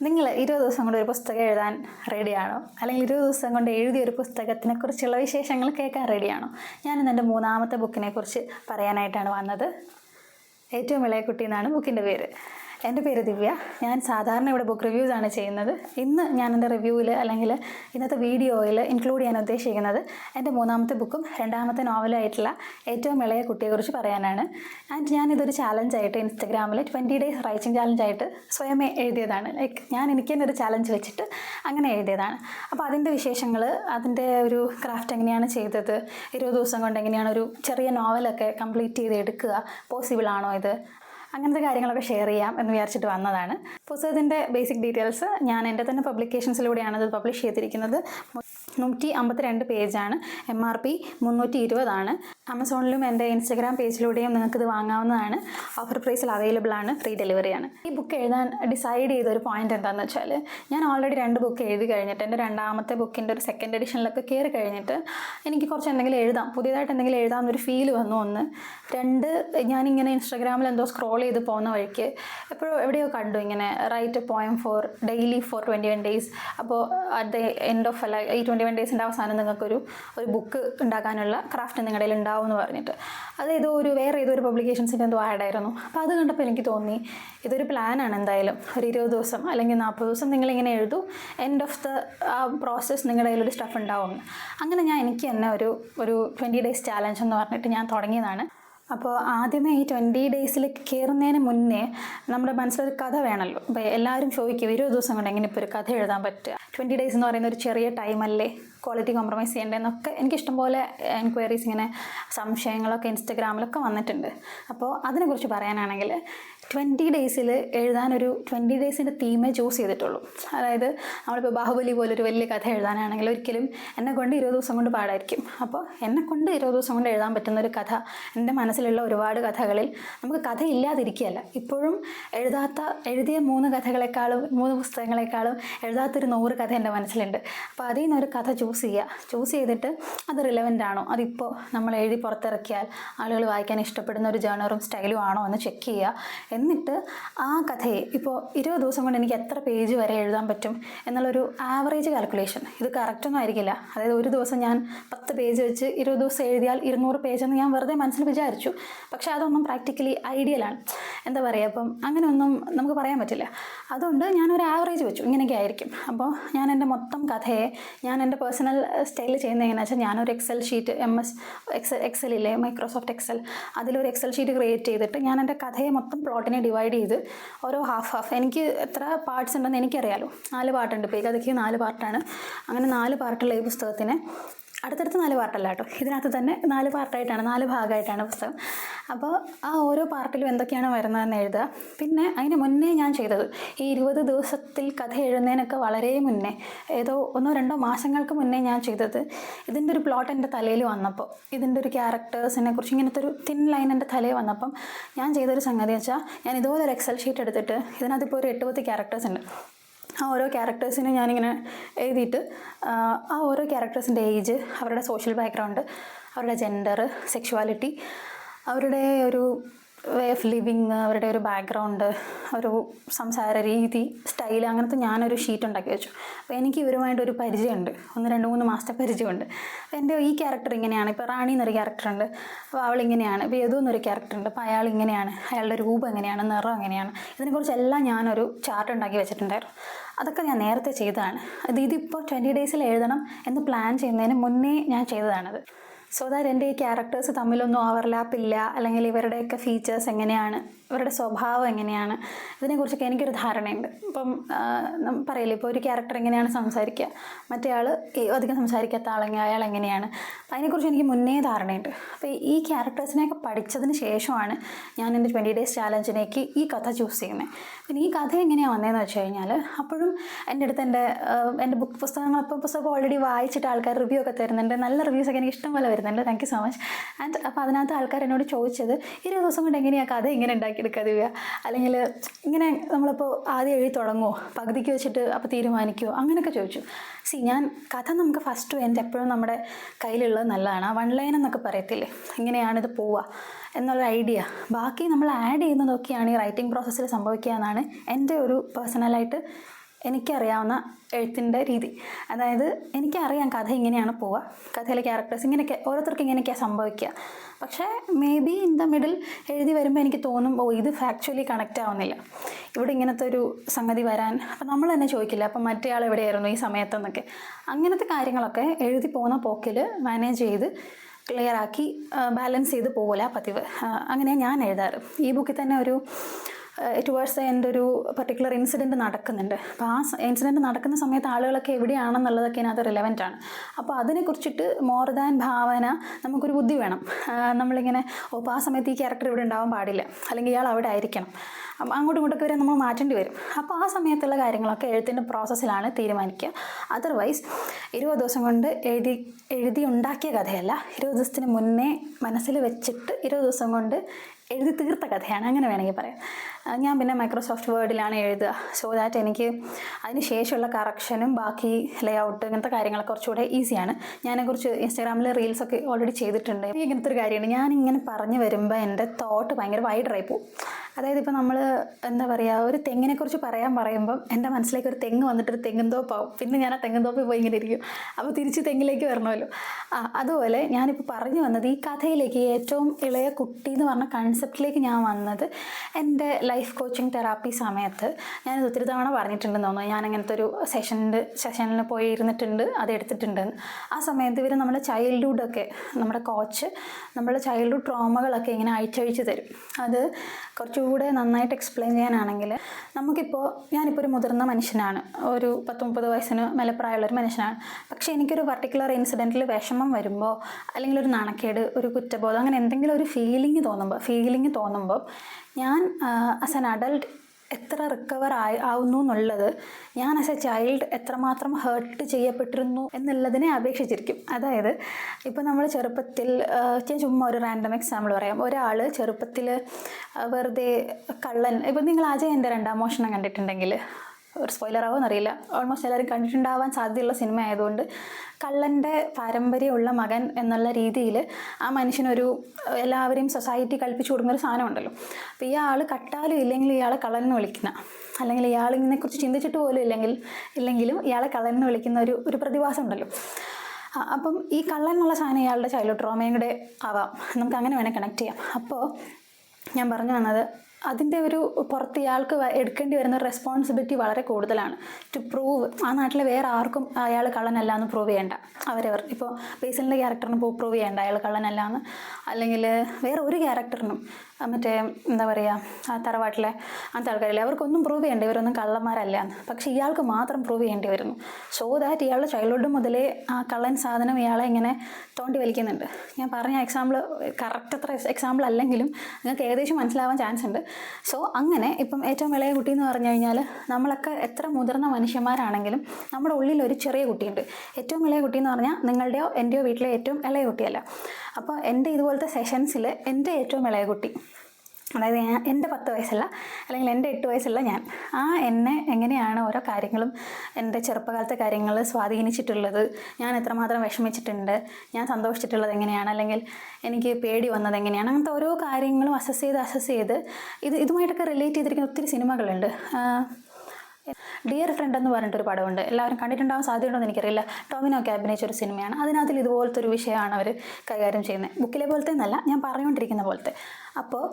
നിങ്ങൾ ഇരുപത് ദിവസം കൊണ്ട് ഒരു പുസ്തകം എഴുതാൻ റെഡിയാണോ അല്ലെങ്കിൽ ഇരുപത് ദിവസം കൊണ്ട് എഴുതിയ ഒരു പുസ്തകത്തിനെ കുറിച്ചുള്ള വിശേഷങ്ങൾ കേൾക്കാൻ റെഡിയാണോ ഞാനിന്ന് എന്റെ മൂന്നാമത്തെ ബുക്കിനെ കുറിച്ച് പറയാനായിട്ടാണ് വന്നത്. ഏറ്റവും ഇളയ കുട്ടി എന്നാണ് ബുക്കിന്റെ പേര്. എന്റെ പേര് ദിവ്യ. ഞാൻ സാധാരണ ഇവിടെ ബുക്ക് റിവ്യൂസ് ആണ് ചെയ്യുന്നത്. ഇന്ന് ഞാൻ എന്റെ റിവ്യൂവിൽ അല്ലെങ്കിൽ ഇന്നത്തെ വീഡിയോയിൽ ഇൻക്ലൂഡ് ചെയ്യാൻ ഉദ്ദേശിക്കുന്നത് എന്റെ മൂന്നാമത്തെ ബുക്കും രണ്ടാമത്തെ നോവലായിട്ടുള്ള ഏറ്റവും ഇളയ കുട്ടിയെക്കുറിച്ച് പറയാനാണ്. ആൻഡ് ഞാനിതൊരു ചാലഞ്ചായിട്ട് ഇൻസ്റ്റഗ്രാമിൽ ട്വന്റി ഡേയ്സ് റൈറ്റിംഗ് ചാലഞ്ചായിട്ട് സ്വയമേ എഴുതിയതാണ്. ലൈക്ക് ഞാൻ എനിക്ക് തന്നെ ഒരു ചാലഞ്ച് വെച്ചിട്ട് അങ്ങനെ എഴുതിയതാണ്. അപ്പോൾ അതിന്റെ വിശേഷങ്ങൾ അതിന്റെ ഒരു ക്രാഫ്റ്റ് എങ്ങനെയാണ് ചെയ്തത് ഇരുപത് ദിവസം കൊണ്ട് എങ്ങനെയാണ് ഒരു ചെറിയ നോവലൊക്കെ കംപ്ലീറ്റ് ചെയ്ത് എടുക്കുക പോസിബിൾ ആണോ ഇത്? അങ്ങനത്തെ കാര്യങ്ങളൊക്കെ ഷെയർ ചെയ്യാം എന്ന് വിചാരിച്ചിട്ട് വന്നതാണ്. പുസ്തകത്തിന്റെ ബേസിക് ഡീറ്റെയിൽസ് ഞാൻ എന്റെ തന്നെ പബ്ലിക്കേഷൻസിലൂടെയാണ് അത് പബ്ലിഷ് ചെയ്തിരിക്കുന്നത്. നൂറ്റി അമ്പത്തിരണ്ട് പേജാണ്. എം ആർ പി മുന്നൂറ്റി ഇരുപതാണ് ആമസോണിലും എന്റെ ഇൻസ്റ്റഗ്രാം പേജിലൂടെയും നിങ്ങൾക്ക് ഇത് വാങ്ങാവുന്നതാണ് ഓഫർ പ്രൈസിൽ അവൈലബിൾ ആണ്. ഫ്രീ ഡെലിവറിയാണ് ഈ ബുക്ക് എഴുതാൻ ഡിസൈഡ് ചെയ്ത ഒരു പോയിന്റ് എന്താണെന്ന് വെച്ചാൽ ഞാൻ ഓൾറെഡി രണ്ട് ബുക്ക് എഴുതി കഴിഞ്ഞിട്ട് എന്റെ രണ്ടാമത്തെ ബുക്കിന്റെ ഒരു സെക്കൻഡ് എഡിഷനിലൊക്കെ കയറി കഴിഞ്ഞിട്ട് എനിക്ക് കുറച്ച് എന്തെങ്കിലും എഴുതാം. പുതിയതായിട്ട് എന്തെങ്കിലും എഴുതാമെന്നൊരു ഫീൽ വന്നു ഒന്ന്. രണ്ട് ഞാനിങ്ങനെ ഇൻസ്റ്റാഗ്രാമിൽ എന്തോ സ്ക്രോൾ ചെയ്ത് പോകുന്ന വഴിക്ക് എപ്പോഴും എവിടെയോ കണ്ടു ഇങ്ങനെ write poem for daily for twenty one days അപ്പോൾ അറ്റ് ദ എൻഡ് ഓഫ് അല്ല ഈ ട്വന്റി വൺ ഡേയ്സിന്റെ അവസാനം നിങ്ങൾക്കൊരു ഒരു ബുക്ക് ഉണ്ടാക്കാനുള്ള ക്രാഫ്റ്റ് നിങ്ങളുടെ ഉണ്ടാവും എന്ന് പറഞ്ഞിട്ട്. അത് ഏതോ ഒരു വേറെ ഏതോ ഒരു പബ്ലിക്കേഷൻസിന്റെ എന്തോ ആഡായിരുന്നു അപ്പോൾ അത് കണ്ടപ്പോൾ എനിക്ക് തോന്നി ഇതൊരു പ്ലാനാണ് എന്തായാലും. ഒരു ഇരുപത് ദിവസം അല്ലെങ്കിൽ നാൽപ്പത് ദിവസം നിങ്ങളിങ്ങനെ എഴുതൂ. എൻഡ് ഓഫ് ദ ആ പ്രോസസ്സ് നിങ്ങളുടെ കയ്യിലൊരു സ്റ്റഫ് ഉണ്ടാവും അങ്ങനെ ഞാൻ എനിക്ക് തന്നെ ഒരു ഒരു ട്വന്റി ഡേയ്സ് ചാലഞ്ച് എന്ന് പറഞ്ഞിട്ട് ഞാൻ തുടങ്ങിയതാണ്. അപ്പോൾ ആദ്യമേ ഈ ട്വന്റി ഡേയ്സിൽ കയറുന്നതിന് മുന്നേ നമ്മുടെ മനസ്സിലൊരു കഥ വേണമല്ലോ. അപ്പോൾ എല്ലാവരും ചോദിക്കും ഇരുപത് ദിവസം കൊണ്ട് എങ്ങനെ ഇപ്പോൾ ഒരു കഥ എഴുതാൻ പറ്റുക? ട്വന്റി ഡേയ്സ് എന്ന് പറയുന്ന ഒരു ചെറിയ ടൈമല്ലേ ക്വാളിറ്റി കോംപ്രമൈസ് ചെയ്യേണ്ടതെന്നൊക്കെ എനിക്ക് ഇഷ്ടംപോലെ എൻക്വയറീസ് ഇങ്ങനെ സംശയങ്ങളൊക്കെ ഇൻസ്റ്റഗ്രാമിലൊക്കെ വന്നിട്ടുണ്ട്. അപ്പോൾ അതിനെക്കുറിച്ച് പറയാനാണെങ്കിൽ ട്വന്റി ഡേയ്സിൽ എഴുതാനൊരു ട്വന്റി ഡേയ്സിന്റെ തീമേ ചൂസ് ചെയ്തിട്ടുള്ളൂ. അതായത് നമ്മളിപ്പോൾ ബാഹുബലി പോലൊരു വലിയ കഥ എഴുതാനാണെങ്കിൽ ഒരിക്കലും എന്നെ കൊണ്ട് ഇരുപത് ദിവസം കൊണ്ട് പാടായിരിക്കും. അപ്പോൾ എന്നെ കൊണ്ട് ഇരുപത് ദിവസം കൊണ്ട് എഴുതാൻ പറ്റുന്ന ഒരു കഥ എന്റെ മനസ്സിലുള്ള ഒരുപാട് കഥകളിൽ നമുക്ക് കഥ ഇല്ലാതിരിക്കുകയല്ല. ഇപ്പോഴും എഴുതാത്ത എഴുതിയ മൂന്ന് കഥകളെക്കാളും മൂന്ന് പുസ്തകങ്ങളെക്കാളും എഴുതാത്തൊരു നൂറ് കഥ എന്റെ മനസ്സിലുണ്ട്. അപ്പോൾ അതിൽ നിന്നൊരു കഥ ചൂസ് ചെയ്യുക. ചൂസ് ചെയ്തിട്ട് അത് റിലവന്റ് ആണോ? അതിപ്പോൾ നമ്മൾ എഴുതി പുറത്തിറക്കിയാൽ ആളുകൾ വായിക്കാൻ ഇഷ്ടപ്പെടുന്ന ഒരു ജേണറും സ്റ്റൈലും ആണോ എന്ന് ചെക്ക് ചെയ്യുക. എന്നിട്ട് ആ കഥയെ ഇപ്പോൾ ഇരുപത് ദിവസം കൊണ്ട് എനിക്ക് എത്ര പേജ് വരെ എഴുതാൻ പറ്റും എന്നുള്ളൊരു ആവറേജ് കാൽക്കുലേഷൻ ഇത് കറക്റ്റൊന്നും ആയിരിക്കില്ല. അതായത് ഒരു ദിവസം ഞാൻ പത്ത് പേജ് വെച്ച് ഇരുപത് ദിവസം എഴുതിയാൽ ഇരുന്നൂറ് പേജ് എന്ന് ഞാൻ വെറുതെ മനസ്സിൽ വിചാരിച്ചു. പക്ഷെ അതൊന്നും പ്രാക്ടിക്കലി ഐഡിയലാണ് എന്താ പറയുക അപ്പം അങ്ങനെയൊന്നും നമുക്ക് പറയാൻ പറ്റില്ല. അതുകൊണ്ട് ഞാനൊരു ആവറേജ് വെച്ചു. ഇങ്ങനെയൊക്കെ ആയിരിക്കും. അപ്പോൾ ഞാൻ എന്റെ മൊത്തം കഥയെ ഞാൻ എന്റെ പേഴ്സണൽ സ്റ്റൈൽ ചെയ്യുന്നത് എങ്ങനെയാണെന്ന് വെച്ചാൽ ഞാനൊരു Excel sheet M S Excel എക്സലില്ലേ Microsoft Excel അതിലൊരു എക്സൽ ഷീറ്റ് ക്രിയേറ്റ് ചെയ്തിട്ട് ഞാൻ എന്റെ കഥയെ മൊത്തം പ്ലോട്ടിനെ ഡിവൈഡ് ചെയ്ത് ഓരോ ഹാഫ് ഹാഫ് എനിക്ക് എത്ര പാർട്സ് ഉണ്ടെന്ന് എനിക്കറിയാലോ. നാല് പാട്ടുണ്ട്. ഇപ്പോൾ ഈ നാല് പാർട്ടാണ് അങ്ങനെ നാല് പാർട്ടുള്ള ഈ പുസ്തകത്തിന് അടുത്തടുത്ത് നാല് പാർട്ടല്ല കേട്ടോ. ഇതിനകത്ത് തന്നെ നാല് പാർട്ടായിട്ടാണ് നാല് ഭാഗമായിട്ടാണ് പുസ്തകം. അപ്പോൾ ആ ഓരോ പാർട്ടിലും എന്തൊക്കെയാണ് വരുന്നതെന്ന് എഴുതുക. പിന്നെ അതിന് മുന്നേ ഞാൻ ചെയ്തത് ഈ ഇരുപത് ദിവസത്തിൽ കഥ എഴുതുന്നതിനൊക്കെ വളരെ മുന്നേ ഏതോ ഒന്നോ രണ്ടോ മാസങ്ങൾക്ക് മുന്നേ ഞാൻ ചെയ്തത്. ഇതിന്റെ ഒരു പ്ലോട്ട് എന്റെ തലയിൽ വന്നപ്പോൾ ഇതിന്റെ ഒരു ക്യാരക്ടേഴ്സിനെ കുറിച്ച് ഇങ്ങനത്തെ ഒരു തിൻ ലൈൻ എന്റെ തലയിൽ വന്നപ്പം ഞാൻ ചെയ്തൊരു സംഗതി വെച്ചാൽ ഞാൻ ഇതുപോലെ ഒരു എക്സൽ ഷീറ്റ് എടുത്തിട്ട് ഇതിനകത്ത് ഇപ്പോൾ ഒരു എട്ട് പത്ത് ക്യാരക്ടേഴ്സ് ഉണ്ട്. ആ ഓരോ ക്യാരക്ടേഴ്സിനെ ഞാനിങ്ങനെ എഴുതിയിട്ട് ആ, ഓരോ ക്യാരക്ടേഴ്സിന്റെ ഏജ് അവരുടെ സോഷ്യൽ ബാക്ക്ഗ്രൗണ്ട് അവരുടെ ജെൻഡർ സെക്ഷുവാലിറ്റി അവരുടെ ഒരു വേ ഓഫ് ലിവിങ് അവരുടെ ഒരു ബാക്ക്ഗ്രൗണ്ട് ഒരു സംസാര രീതി സ്റ്റൈൽ അങ്ങനത്തെ ഞാനൊരു ഷീറ്റ് ഉണ്ടാക്കി വെച്ചു. അപ്പോൾ എനിക്ക് ഇവരുമായിട്ട് ഒരു പരിചയമുണ്ട്. ഒന്ന് രണ്ട് മൂന്ന് മാസത്തെ പരിചയമുണ്ട്. എന്റെ ഈ ക്യാരക്ടർ ഇങ്ങനെയാണ്. ഇപ്പോൾ റാണി എന്നൊരു ക്യാരക്ടറുണ്ട്. അപ്പോൾ അവൾ ഇങ്ങനെയാണ് ഇപ്പോൾ യദു എന്നൊരു ക്യാരക്ടറുണ്ട്. അപ്പോൾ അയാൾ ഇങ്ങനെയാണ് അയാളുടെ രൂപം എങ്ങനെയാണ്? നിറം എങ്ങനെയാണ്? ഇതിനെക്കുറിച്ചെല്ലാം ഞാനൊരു ചാർട്ട് ഉണ്ടാക്കി വെച്ചിട്ടുണ്ടായിരുന്നു. അതൊക്കെ ഞാൻ നേരത്തെ ചെയ്തതാണ്. അത് ഇതിപ്പോൾ ട്വന്റി ഡേയ്സിൽ എഴുതണം എന്ന് പ്ലാൻ ചെയ്യുന്നതിന് മുന്നേ ഞാൻ ചെയ്തതാണത്. സോ ദാറ്റ് എന്റെ ഈ ക്യാരക്ടേഴ്സ് തമ്മിലൊന്നും ഓവർലാപ്പ് ഇല്ല. അല്ലെങ്കിൽ ഇവരുടെയൊക്കെ ഫീച്ചേഴ്സ് എങ്ങനെയാണ്? ഇവരുടെ സ്വഭാവം എങ്ങനെയാണ്? ഇതിനെക്കുറിച്ചൊക്കെ എനിക്കൊരു ധാരണയുണ്ട്. ഇപ്പം പറയില്ലേ ഇപ്പോൾ ഒരു ക്യാരക്ടർ എങ്ങനെയാണ് സംസാരിക്കുക? മറ്റേ ആൾ അധികം സംസാരിക്കാത്ത ആളെങ്കിൽ അയാൾ എങ്ങനെയാണ്? അതിനെക്കുറിച്ച് എനിക്ക് മുന്നേ ധാരണയുണ്ട്. അപ്പോൾ ഈ ക്യാരക്ടേഴ്സിനെയൊക്കെ പഠിച്ചതിന് ശേഷമാണ് ഞാൻ എന്റെ ട്വന്റി ഡേയ്സ് ചാലഞ്ചിലേക്ക് ഈ കഥ ചൂസ് ചെയ്യുന്നത്. പിന്നെ ഈ കഥ എങ്ങനെയാണ് വന്നതെന്ന് വെച്ച് കഴിഞ്ഞാൽ അപ്പോഴും എന്റെ അടുത്ത് എന്റെ എന്റെ ബുക്ക് പുസ്തകങ്ങൾ ഇപ്പോൾ പുസ്തകം ഓൾറെഡി വായിച്ചിട്ട് ആൾക്കാർ റിവ്യൂ ഒക്കെ തരുന്നുണ്ട്. നല്ല റിവ്യൂസ് ഒക്കെ എനിക്ക് ഇഷ്ടം പോലെ വരുന്നുണ്ട്. Thank you so much and അപ്പോൾ അതിനകത്ത് ആൾക്കാർ എന്നോട് ചോദിച്ചത് ഇരുപത് ദിവസം കൊണ്ട് എങ്ങനെയാണ് കഥ ഇങ്ങനെ ഉണ്ടാക്കിയെടുക്കുക ദിവ്യ അല്ലെങ്കിൽ ഇങ്ങനെ നമ്മളിപ്പോൾ ആദ്യം എഴുതി തുടങ്ങുമോ പകുതിക്ക് വെച്ചിട്ട് അപ്പോൾ തീരുമാനിക്കുമോ അങ്ങനെയൊക്കെ ചോദിച്ചു. സി ഞാൻ കഥ നമുക്ക് ഫസ്റ്റ് ടു എന്റെ എപ്പോഴും നമ്മുടെ കയ്യിലുള്ളത് നല്ലതാണ്. ആ വൺ ലൈൻ എന്നൊക്കെ പറയത്തില്ലേ? ഇങ്ങനെയാണിത് പോവുക എന്നുള്ള ഐഡിയ ബാക്കി നമ്മൾ ആഡ് ചെയ്യുന്നതൊക്കെയാണ് ഈ റൈറ്റിംഗ് പ്രോസസ്സിൽ സംഭവിക്കുക എന്നാണ് എന്റെ ഒരു പേഴ്സണലായിട്ട് എനിക്കറിയാവുന്ന എഴുത്തിന്റെ രീതി. അതായത് എനിക്കറിയാം കഥ ഇങ്ങനെയാണ് പോവുക. കഥയിലെ ക്യാരക്ടേഴ്സ് ഇങ്ങനെയൊക്കെ ഓരോരുത്തർക്കും ഇങ്ങനെയൊക്കെയാണ് സംഭവിക്കുക. പക്ഷേ maybe in the middle എഴുതി വരുമ്പോൾ എനിക്ക് തോന്നും ഓ ഇത് ഫാക്ച്വലി കണക്റ്റ് ആവുന്നില്ല. ഇവിടെ ഇങ്ങനത്തെ ഒരു സംഗതി വരാൻ അപ്പം നമ്മൾ തന്നെ ചോദിക്കില്ല. അപ്പം മറ്റേ ആൾ എവിടെയായിരുന്നു ഈ സമയത്തെന്നൊക്കെ. അങ്ങനത്തെ കാര്യങ്ങളൊക്കെ എഴുതി പോകുന്ന പോക്കിൽ മാനേജ് ചെയ്ത് ക്ലിയർ ആക്കി ബാലൻസ് ചെയ്ത് പോകില്ല പതിവ്. അങ്ങനെ ഞാൻ എഴുതാറ്. ഈ ബുക്കിൽ തന്നെ ഒരു ടുവേഴ്സ് എന്റെ ഒരു പർട്ടിക്കുലർ ഇൻസിഡന്റ് നടക്കുന്നുണ്ട്. അപ്പോൾ ആ ഇൻസിഡന്റ് നടക്കുന്ന സമയത്ത് ആളുകളൊക്കെ എവിടെയാണെന്നുള്ളതൊക്കെ അതിനകത്ത് റിലവന്റ് ആണ്. അപ്പോൾ അതിനെക്കുറിച്ചിട്ട് മോർ ദാൻ ഭാവന നമുക്കൊരു ബുദ്ധി വേണം. നമ്മളിങ്ങനെ ഓ ആ സമയത്ത് ഈ ക്യാരക്ടർ ഇവിടെ ഉണ്ടാവാൻ പാടില്ല. അല്ലെങ്കിൽ ഇയാൾ അവിടെ ആയിരിക്കണം. അങ്ങോട്ടും ഇങ്ങോട്ടൊക്കെ വരെ നമ്മൾ മാറ്റേണ്ടി വരും. അപ്പോൾ ആ സമയത്തുള്ള കാര്യങ്ങളൊക്കെ എഴുത്തിന്റെ പ്രോസസ്സിലാണ് തീരുമാനിക്കുക. അതർവൈസ് ഇരുപത് ദിവസം കൊണ്ട് എഴുതി എഴുതി ഉണ്ടാക്കിയ കഥയല്ല. ഇരുപത് ദിവസത്തിന് മുന്നേ മനസ്സിൽ വെച്ചിട്ട് ഇരുപത് ദിവസം കൊണ്ട് എഴുതി തീർത്ത കഥയാണ്. അങ്ങനെ വേണമെങ്കിൽ പറയാം. ഞാൻ പിന്നെ മൈക്രോസോഫ്റ്റ് വേർഡിലാണ് എഴുതുക. സോ ദാറ്റ് എനിക്ക് അതിന് ശേഷമുള്ള കറക്ഷനും ബാക്കി ലേ ഔട്ട് ഇങ്ങനത്തെ കാര്യങ്ങളൊക്കെ കുറച്ചുകൂടെ ഈസിയാണ് ഞാനെക്കുറിച്ച് ഇൻസ്റ്റാഗ്രാമിൽ റീൽസൊക്കെ ഓൾറെഡി ചെയ്തിട്ടുണ്ട്. ഇങ്ങനത്തെ ഒരു കാര്യമാണ്. ഞാനിങ്ങനെ പറഞ്ഞു വരുമ്പോൾ എന്റെ തോട്ട് ഭയങ്കര വൈഡറായി പോകും അതായത് ഇപ്പോൾ നമ്മൾ എന്താ പറയുക ഒരു തെങ്ങിനെക്കുറിച്ച് പറയാൻ പറയുമ്പം എന്റെ മനസ്സിലേക്ക് ഒരു തെങ്ങ് വന്നിട്ട് ഒരു തെങ്ങും തോപ്പാവും പിന്നെ ഞാൻ ആ തെങ്ങും തോപ്പിൽ പോയി ഇങ്ങനെ ഇരിക്കും. അപ്പോൾ തിരിച്ച് തെങ്ങിലേക്ക് വരണമല്ലോ. ആ അതുപോലെ ഞാനിപ്പോൾ പറഞ്ഞു വന്നത് ഈ കഥയിലേക്ക് ഏറ്റവും ഇളയ കുട്ടി എന്ന് പറഞ്ഞ കൺസെപ്റ്റിലേക്ക് ഞാൻ വന്നത് എന്റെ ലൈഫ് കോച്ചിങ് തെറാപ്പി സമയത്ത് ഞാൻ ഒത്തിരി തവണ പറഞ്ഞിട്ടുണ്ടെന്ന് തോന്നുന്നു. ഞാൻ അങ്ങനത്തെ ഒരു സെഷനിൽ സെഷനിൽ പോയി ഇരുന്നിട്ടുണ്ട് അത് എടുത്തിട്ടുണ്ട്. ആ സമയത്ത് ഇവർ നമ്മുടെ ചൈൽഡ്ഹുഡൊക്കെ നമ്മുടെ കോച്ച് നമ്മുടെ ചൈൽഡ്ഹുഡ് ട്രോമകളൊക്കെ ഇങ്ങനെ അയച്ചഴിച്ച് തരും. അത് കുറച്ചുകൂടെ നന്നായിട്ട് എക്സ്പ്ലെയിൻ ചെയ്യാനാണെങ്കിൽ നമുക്കിപ്പോൾ ഞാനിപ്പോൾ ഒരു മുതിർന്ന മനുഷ്യനാണ്. ഒരു പത്ത് മുപ്പത് വയസ്സിന് മേലെ പ്രായമുള്ള ഒരു മനുഷ്യനാണ്. പക്ഷേ എനിക്കൊരു പർട്ടിക്കുലർ ഇൻസിഡന്റിൽ വിഷമം വരുമ്പോൾ അല്ലെങ്കിൽ ഒരു നാണക്കേട് ഒരു കുറ്റബോധം അങ്ങനെ എന്തെങ്കിലും ഒരു ഫീലിംഗ് തോന്നുമ്പോൾ ഫീലിംഗ് തോന്നുമ്പോൾ ഞാൻ ആസ് ആൻ അഡൾട്ട് എത്ര റിക്കവർ ആയി ആവുന്നു എന്നുള്ളത് ഞാൻ ആസ് എ ചൈൽഡ് എത്രമാത്രം ഹേർട്ട് ചെയ്യപ്പെട്ടിരുന്നു എന്നുള്ളതിനെ അപേക്ഷിച്ചിരിക്കും. അതായത് ഇപ്പോൾ നമ്മൾ ചെറുപ്പത്തിൽ ഞാൻ ചുമ്മാ ഒരു റാൻഡം എക്സാമ്പിൾ പറയാം. ഒരാൾ ചെറുപ്പത്തിൽ വെറുതെ കള്ളൻ ഇപ്പം നിങ്ങൾ അജയന്റെ രണ്ടാം മോഷണം കണ്ടിട്ടുണ്ടെങ്കിൽ ഒരു സ്പോയിലർ ആവുമെന്നറിയില്ല ഓൾമോസ്റ്റ് എല്ലാവരും കണ്ടിട്ടുണ്ടാവാൻ സാധ്യതയുള്ള സിനിമ ആയതുകൊണ്ട് കള്ളന്റെ പാരമ്പര്യമുള്ള മകൻ എന്നുള്ള രീതിയിൽ ആ മനുഷ്യനൊരു എല്ലാവരെയും സൊസൈറ്റി കൽപ്പിച്ചു കൊടുക്കുന്ന ഒരു സാധനം ഉണ്ടല്ലോ അപ്പോൾ ആൾ കട്ടാലും ഇല്ലെങ്കിൽ ഇയാളെ കള്ളനെന്ന് വിളിക്കുന്ന അല്ലെങ്കിൽ ഇയാൾ ഇതിനെക്കുറിച്ച് ചിന്തിച്ചിട്ട് പോലും ഇല്ലെങ്കിൽ ഇല്ലെങ്കിലും ഇയാളെ കള്ളനെന്ന് വിളിക്കുന്ന ഒരു ഒരു പ്രതിഭാസം ഉണ്ടല്ലോ. അപ്പം ഈ കള്ളൻ എന്നുള്ള സാധനം ഇയാളുടെ ചൈൽഡ് ട്രോമയും ആവാം. നമുക്ക് അങ്ങനെ വേണേൽ കണക്ട് ചെയ്യാം. അപ്പോൾ ഞാൻ പറഞ്ഞു വന്നത് അതിന്റെ ഒരു പുറത്ത് ഇയാൾക്ക് എടുക്കേണ്ടി വരുന്ന റെസ്പോൺസിബിലിറ്റി വളരെ കൂടുതലാണ്. ടു പ്രൂവ് ആ നാട്ടിലെ വേറെ ആർക്കും അയാൾ കള്ളനല്ല എന്ന് പ്രൂവ് ചെയ്യേണ്ട. അവരവർ ഇപ്പോൾ ബേസിലിന്റെ ക്യാരക്ടറിന് പ്രൂവ് ചെയ്യേണ്ട. അയാൾ കള്ളനല്ല എന്ന്. അല്ലെങ്കിൽ വേറെ ഒരു ക്യാരക്ടറിനും മറ്റേ എന്താ പറയുക ആ തറവാട്ടിലെ അങ്ങനത്തെ ആൾക്കാരില്ലേ അവർക്കൊന്നും പ്രൂവ് ചെയ്യേണ്ട ഇവരൊന്നും കള്ളന്മാരല്ല പക്ഷേ ഇയാൾക്ക് മാത്രം പ്രൂവ് ചെയ്യേണ്ടി വരുന്നു. സോ ദാറ്റ് ഇയാളുടെ ചൈൽഡ്ഹുഡ് മുതലേ ആ കള്ളൻ സാധനം ഇയാളെ ഇങ്ങനെ തോണ്ടി വലിക്കുന്നുണ്ട്. ഞാൻ പറഞ്ഞ എക്സാമ്പിൾ കറക്റ്റ് അത്ര എക്സാമ്പിൾ അല്ലെങ്കിലും നിങ്ങൾക്ക് ഏകദേശം മനസ്സിലാവാൻ ചാൻസ് ഉണ്ട്. സോ അങ്ങനെ ഇപ്പം ഏറ്റവും ഇളയ കുട്ടി എന്ന് പറഞ്ഞു കഴിഞ്ഞാൽ നമ്മളൊക്കെ എത്ര മുതിർന്ന മനുഷ്യന്മാരാണെങ്കിലും നമ്മുടെ ഉള്ളിൽ ഒരു ചെറിയ കുട്ടിയുണ്ട്. ഏറ്റവും ഇളയ കുട്ടി എന്ന് പറഞ്ഞാൽ നിങ്ങളുടെയോ എന്റെയോ വീട്ടിലെ ഏറ്റവും ഇളയ കുട്ടിയല്ല. അപ്പോൾ എന്റെ ഇതുപോലത്തെ സെഷൻസിൽ എന്റെ ഏറ്റവും ഇളയ കുട്ടി അതായത് ഞാൻ എന്റെ പത്ത് വയസ്സല്ല അല്ലെങ്കിൽ എന്റെ എട്ട് വയസ്സല്ല ഞാൻ. ആ എന്നെ എങ്ങനെയാണ് ഓരോ കാര്യങ്ങളും എന്റെ ചെറുപ്പകാലത്തെ കാര്യങ്ങൾ സ്വാധീനിച്ചിട്ടുള്ളത്? ഞാൻ എത്രമാത്രം വിഷമിച്ചിട്ടുണ്ട്? ഞാൻ സന്തോഷിച്ചിട്ടുള്ളത് എങ്ങനെയാണ്? അല്ലെങ്കിൽ എനിക്ക് പേടി വന്നത് എങ്ങനെയാണ്? അങ്ങനത്തെ ഓരോ കാര്യങ്ങളും അസസ് ചെയ്ത് അസസ് ചെയ്ത് ഇത് ഇതുമായിട്ടൊക്കെ റിലേറ്റ് ചെയ്തിരിക്കുന്ന ഒത്തിരി സിനിമകളുണ്ട്. ഡിയർ ഫ്രണ്ട് എന്ന് പറഞ്ഞിട്ടൊരു പടമുണ്ട്. എല്ലാവരും കണ്ടിട്ടുണ്ടാവാൻ സാധ്യതയുണ്ടോ എന്ന് എനിക്കറിയില്ല. ടോമിനോ അഭിനയിച്ച ഒരു സിനിമയാണ്. അതിനകത്തിൽ ഇതുപോലത്തെ ഒരു വിഷയമാണ് അവർ കൈകാര്യം ചെയ്യുന്നത്. ബുക്കിലെ പോലത്തെ എന്നല്ല ഞാൻ പറഞ്ഞുകൊണ്ടിരിക്കുന്ന പോലത്തെ. അപ്പോൾ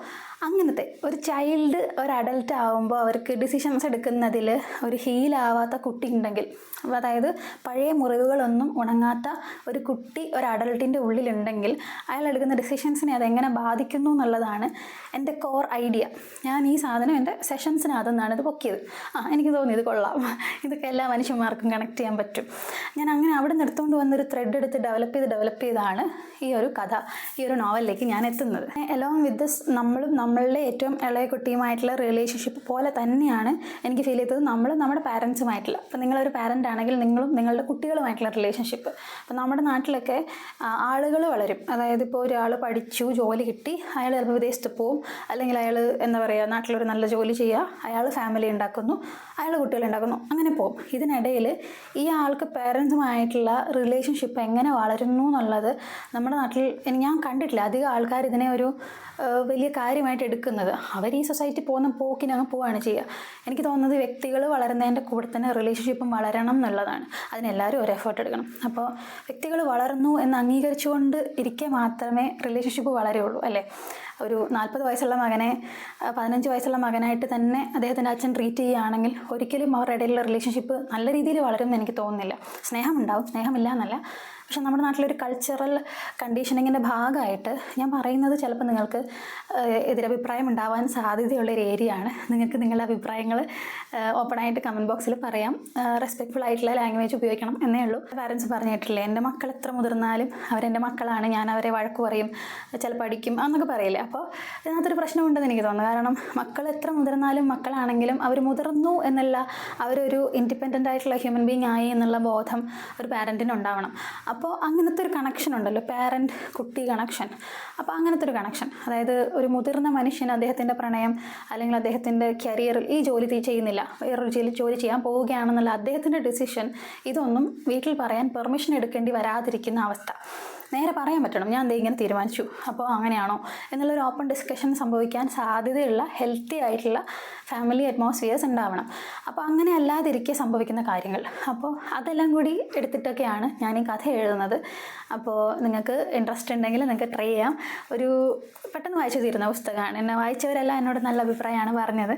അങ്ങനത്തെ ഒരു ചൈൽഡ് ഒരു അഡൽട്ട് ആകുമ്പോൾ അവർക്ക് ഡിസിഷൻസ് എടുക്കുന്നതിൽ ഒരു ഹീലാവാത്ത കുട്ടി ഉണ്ടെങ്കിൽ അതായത് പഴയ മുറിവുകളൊന്നും ഉണങ്ങാത്ത ഒരു കുട്ടി ഒരു അഡൽട്ടിന്റെ ഉള്ളിലുണ്ടെങ്കിൽ അയാൾ എടുക്കുന്ന ഡിസിഷൻസിനെ അതെങ്ങനെ ബാധിക്കുന്നു എന്നുള്ളതാണ് എന്റെ കോർ ഐഡിയ ഞാൻ ഈ സാധനം എന്റെ സെഷൻസിനകത്തു നിന്നാണ് ഇത് പൊക്കിയത്. ആ എനിക്ക് തോന്നി ഇത് കൊള്ളാം. ഇതൊക്കെ എല്ലാ മനുഷ്യന്മാർക്കും കണക്ട് ചെയ്യാൻ പറ്റും. ഞാൻ അങ്ങനെ അവിടെ നിന്ന് എടുത്തുകൊണ്ട് വന്നൊരു ത്രെഡ് എടുത്ത് ഡെവലപ്പ് ചെയ്ത് ഡെവലപ്പ് ചെയ്താണ് ഈ ഒരു കഥ ഈ ഒരു നോവലിലേക്ക് ഞാൻ എത്തുന്നത്. എലോങ് വിത്ത് ദിസ് നമ്മളും നമ്മളുടെ ഏറ്റവും ഇളയ കുട്ടിയുമായിട്ടുള്ള റിലേഷൻഷിപ്പ് പോലെ തന്നെയാണ് എനിക്ക് ഫീൽ ചെയ്തത്. നമ്മളും നമ്മുടെ പാരൻസുമായിട്ടുള്ള അപ്പോൾ നിങ്ങളൊരു പാരന്റ് ആണെങ്കിൽ നിങ്ങളും നിങ്ങളുടെ കുട്ടികളുമായിട്ടുള്ള റിലേഷൻഷിപ്പ് അപ്പോൾ നമ്മുടെ നാട്ടിലൊക്കെ ആളുകൾ വളരും. അതായത് ഇപ്പോൾ ഒരാൾ പഠിച്ചു ജോലി കിട്ടി അയാൾ ചിലപ്പോൾ വിദേശത്ത് പോവും. അല്ലെങ്കിൽ അയാൾ എന്താ പറയുക നാട്ടിലൊരു നല്ല ജോലി ചെയ്യുക അയാൾ ഫാമിലി ഉണ്ടാക്കുന്നു അയാൾ കുട്ടികളെ ഉണ്ടാക്കുന്നു അങ്ങനെ പോകും ഇതിനിടയിൽ ഈ ആൾക്ക് പേരൻസുമായിട്ടുള്ള റിലേഷൻഷിപ്പ് എങ്ങനെ വളരുന്നു എന്നുള്ളത് നമ്മുടെ നാട്ടിൽ ഞാൻ കണ്ടിട്ടില്ല. അധികം ആൾക്കാർ ഇതിനെ ഒരു വലിയ കാര്യമായിട്ട് എടുക്കുന്നത്. അവർ ഈ സൊസൈറ്റി പോകുന്ന പോക്കിനങ്ങ് പോവുകയാണ് ചെയ്യുക. എനിക്ക് തോന്നുന്നത് വ്യക്തികൾ വളരുന്നതിന്റെ കൂടെ തന്നെ റിലേഷൻഷിപ്പും വളരണം എന്നുള്ളതാണ്. അതിനെല്ലാവരും ഒരു എഫേർട്ട് എടുക്കണം. അപ്പോൾ വ്യക്തികൾ വളർന്നു എന്ന് അംഗീകരിച്ചുകൊണ്ട് ഇരിക്കെ മാത്രമേ റിലേഷൻഷിപ്പ് വളരുള്ളൂ അല്ലേ? ഒരു നാൽപ്പത് വയസ്സുള്ള മകനെ പതിനഞ്ച് വയസ്സുള്ള മകനായിട്ട് തന്നെ അദ്ദേഹത്തിന്റെ അച്ഛൻ ട്രീറ്റ് ചെയ്യുകയാണെങ്കിൽ ഒരിക്കലും അവരുടെ ഇടയിലുള്ള റിലേഷൻഷിപ്പ് നല്ല രീതിയിൽ വളരും എന്ന് എനിക്ക് തോന്നുന്നില്ല. സ്നേഹമുണ്ടാവും. സ്നേഹമില്ല എന്നല്ല. പക്ഷെ നമ്മുടെ നാട്ടിലൊരു കൾച്ചറൽ കണ്ടീഷനിങ്ങിന്റെ ഭാഗമായിട്ട് ഞാൻ പറയുന്നത് ചിലപ്പോൾ നിങ്ങൾക്ക് എതിരഭിപ്രായം ഉണ്ടാവാൻ സാധ്യതയുള്ള ഒരു ഏരിയ ആണ്. നിങ്ങൾക്ക് നിങ്ങളുടെ അഭിപ്രായങ്ങൾ ഓപ്പണായിട്ട് കമന്റ് ബോക്സിൽ പറയാം. റെസ്പെക്ട്ഫുൾ ആയിട്ടുള്ള ലാംഗ്വേജ് ഉപയോഗിക്കണം എന്നേ ഉള്ളൂ. പാരൻസ് പറഞ്ഞിട്ടില്ലേ എന്റെ മക്കൾ എത്ര മുതിർന്നാലും അവരെന്റെ മക്കളാണ് ഞാൻ അവരെ വഴക്ക് പറയും ചിലപ്പോൾ അടിക്കും എന്നൊക്കെ പറയില്ലേ. അപ്പോൾ ഇതിനകത്തൊരു പ്രശ്നമുണ്ടെന്ന് എനിക്ക് തോന്നുന്നു. കാരണം മക്കൾ എത്ര മുതിർന്നാലും മക്കളാണെങ്കിലും അവർ മുതിർന്നു എന്നല്ല അവരൊരു ഇൻഡിപെൻഡന്റ് ആയിട്ടുള്ള ഹ്യൂമൻ ബീങ് ആയി എന്നുള്ള ബോധം ഒരു പാരന്റിന് ഉണ്ടാവണം. അപ്പോൾ അങ്ങനത്തെ ഒരു കണക്ഷൻ ഉണ്ടല്ലോ പാരന്റ് കുട്ടി കണക്ഷൻ അപ്പോൾ അങ്ങനത്തെ ഒരു കണക്ഷൻ അതായത് ഒരു മുതിർന്ന മനുഷ്യൻ അദ്ദേഹത്തിന്റെ പ്രണയം അല്ലെങ്കിൽ അദ്ദേഹത്തിന്റെ കരിയറിൽ ഈ ജോലി ചെയ്യുന്നില്ല വേറൊരു ജോലി ജോലി ചെയ്യാൻ പോവുകയാണെന്നുള്ള അദ്ദേഹത്തിന്റെ ഡിസിഷൻ ഇതൊന്നും വീട്ടിൽ പറയാൻ പെർമിഷൻ എടുക്കേണ്ടി വരാതിരിക്കുന്ന അവസ്ഥ. നേരെ പറയാൻ പറ്റണം. ഞാൻ എന്തേ ഇങ്ങനെ തീരുമാനിച്ചു. അപ്പോൾ അങ്ങനെയാണോ? എന്നുള്ളൊരു ഓപ്പൺ ഡിസ്കഷൻ സംഭവിക്കാൻ സാധ്യതയുള്ള ഹെൽത്തി ആയിട്ടുള്ള ഫാമിലി അറ്റ്മോസ്ഫിയേഴ്സ് ഉണ്ടാവണം. അപ്പോൾ അങ്ങനെ അല്ലാതിരിക്കെ സംഭവിക്കുന്ന കാര്യങ്ങൾ. അപ്പോൾ അതെല്ലാം കൂടി എടുത്തിട്ടൊക്കെയാണ് ഞാൻ ഈ കഥ എഴുതുന്നത്. അപ്പോൾ നിങ്ങൾക്ക് ഇൻട്രസ്റ്റ് ഉണ്ടെങ്കിൽ നിങ്ങൾക്ക് ട്രൈ ചെയ്യാം. ഒരു പെട്ടെന്ന് വായിച്ചു തീരുന്ന പുസ്തകമാണ്. എന്നെ വായിച്ചവരെല്ലാം എന്നോട് നല്ല അഭിപ്രായമാണ് പറഞ്ഞത്.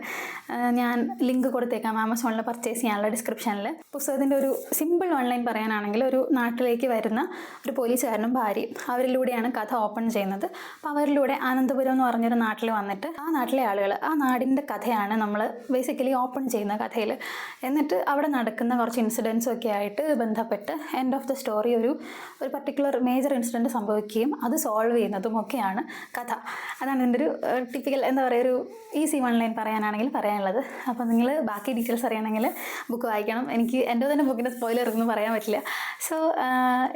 ഞാൻ ലിങ്ക് കൊടുത്തേക്കാം ആമസോണിൽ പർച്ചേസ് ചെയ്യാനുള്ള ഡിസ്ക്രിപ്ഷനിൽ പുസ്തകത്തിന്റെ ഒരു സിമ്പിൾ ഓൺലൈൻ പറയാനാണെങ്കിൽ ഒരു നാട്ടിലേക്ക് വരുന്ന ഒരു പോലീസുകാരനും ഭാര്യയും അവരിലൂടെയാണ് കഥ ഓപ്പൺ ചെയ്യുന്നത്. അപ്പോൾ അവരിലൂടെ ആനന്ദപുരം എന്ന് പറഞ്ഞൊരു നാട്ടിൽ വന്നിട്ട് ആ നാട്ടിലെ ആളുകൾ ആ നാടിന്റെ കഥയാണ് നമ്മൾ ബേസിക്കലി ഓപ്പൺ ചെയ്യുന്ന കഥയിൽ എന്നിട്ട് അവിടെ നടക്കുന്ന കുറച്ച് ഇൻസിഡൻസും ഒക്കെ ആയിട്ട് ബന്ധപ്പെട്ട് എൻഡ് ഓഫ് ദ സ്റ്റോറി ഒരു ഒരു പർട്ടിക്കുലർ മേജർ ഇൻസിഡന്റ് സംഭവിക്കുകയും അത് സോൾവ് ചെയ്യുന്നതും ഒക്കെയാണ് കഥ. അതാണ് എന്റെ ഒരു ടിപ്പിക്കൽ എന്താ പറയുക ഒരു ഈസി വൺ ലൈൻ പറയാനാണെങ്കിൽ പറയാനുള്ളത്. അപ്പോൾ നിങ്ങൾ ബാക്കി ഡീറ്റെയിൽസ് അറിയണമെങ്കിൽ ബുക്ക് വായിക്കണം. എനിക്ക് എന്റെ തന്നെ ബുക്കിന്റെ സ്പോയിലർ ഒന്നും പറയാൻ പറ്റില്ല. സോ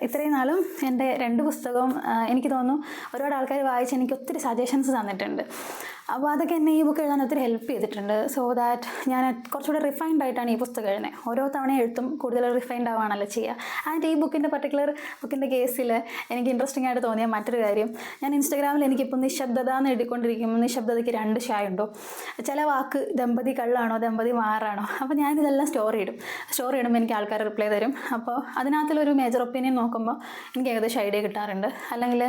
ഇത്രയും നാളും എന്റെ രണ്ട് പുസ്തകവും എനിക്ക് തോന്നുന്നു ഒരുപാട് ആൾക്കാർ വായിച്ച് എനിക്ക് ഒത്തിരി സജഷൻസ് തന്നിട്ടുണ്ട്. അപ്പോൾ അതൊക്കെ എന്നെ ഈ ബുക്ക് എഴുതാൻ ഒത്തിരി ഹെൽപ്പ് ചെയ്തിട്ടുണ്ട്. സോ ദാറ്റ് ഞാൻ കുറച്ചുകൂടെ റിഫൈൻഡ് ആയിട്ടാണ് ഈ പുസ്തകം എഴുതുന്നത് ഓരോ തവണ എഴുത്തും കൂടുതൽ റിഫൈൻഡ് ആവുകയാണല്ലോ ചെയ്യുക ആൻഡ് ഈ ബുക്കിന്റെ പർട്ടിക്കുലർ ബുക്കിന്റെ കേസിൽ എനിക്ക് ഇൻട്രസ്റ്റിംഗ് ആയിട്ട് തോന്നിയ മറ്റൊരു കാര്യം. ഞാൻ ഇൻസ്റ്റാഗ്രാമിൽ എനിക്കിപ്പോൾ നിശബ്ദത എന്ന് എഴുതിക്കൊണ്ടിരിക്കുമ്പോൾ നിശബ്ദതയ്ക്ക് രണ്ട് ഷായ ഉണ്ടോ? ചില വാക്ക് ദമ്പതി കള്ളാണോ ദമ്പതി മാറാണോ? അപ്പോൾ ഞാനിതെല്ലാം സ്റ്റോറി ഇടും. സ്റ്റോറി ഇടുമ്പോൾ എനിക്ക് ആൾക്കാർ റിപ്ലൈ തരും. അപ്പോൾ അതിനകത്തുള്ളൊരു മേജർ ഒപ്പീനിയൻ നോക്കുമ്പോൾ എനിക്ക് ഏകദേശം ഐഡിയ കിട്ടാറുണ്ട്. അല്ലെങ്കിൽ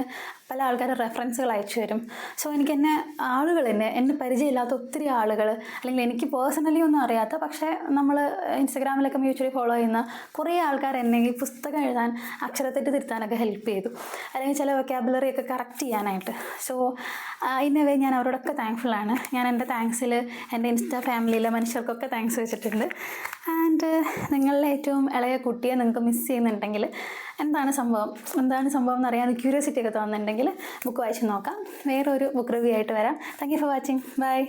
പല ആൾക്കാർ റെഫറൻസുകൾ അയച്ചു തരും. സോ എനിക്ക് എന്നെ ആളുകൾ എന്നെ എന്നെ പരിചയമില്ലാത്ത ഒത്തിരി ആളുകൾ അല്ലെങ്കിൽ എനിക്ക് പേഴ്സണലി ഒന്നും അറിയാത്ത പക്ഷേ നമ്മൾ ഇൻസ്റ്റഗ്രാമിലൊക്കെ മ്യൂച്വലി ഫോളോ ചെയ്യുന്ന കുറേ ആൾക്കാർ എന്നെ ഈ പുസ്തകം എഴുതാൻ അക്ഷരത്തെറ്റ് തിരുത്താനൊക്കെ ഹെൽപ്പ് ചെയ്തു. അല്ലെങ്കിൽ ചില വൊക്കാബുലറി ഒക്കെ കറക്റ്റ് ചെയ്യാനായിട്ട്. സോ ഇന്നവേ ഞാൻ അവരോടൊക്കെ താങ്ക്ഫുള്ളാണ് ഞാൻ എന്റെ താങ്ക്സിൽ എന്റെ ഇൻസ്റ്റാ ഫാമിലിയിലെ മനുഷ്യർക്കൊക്കെ താങ്ക്സ് വെച്ചിട്ടുണ്ട്. ആൻഡ് നിങ്ങളിലെ ഏറ്റവും ഇളയ കുട്ടിയെ നിങ്ങൾക്ക് മിസ് ചെയ്യുന്നുണ്ടെങ്കിൽ എന്താണ് സംഭവം? എന്താണ് സംഭവം എന്ന് അറിയാൻ ക്യൂരിയോസിറ്റി ഒക്കെ തോന്നുന്നുണ്ടെങ്കിൽ ബുക്ക് വായിച്ച് നോക്കാം. വേറൊരു ബുക്ക് റിവ്യൂ ആയിട്ട് വരാം. Thank you for watching bye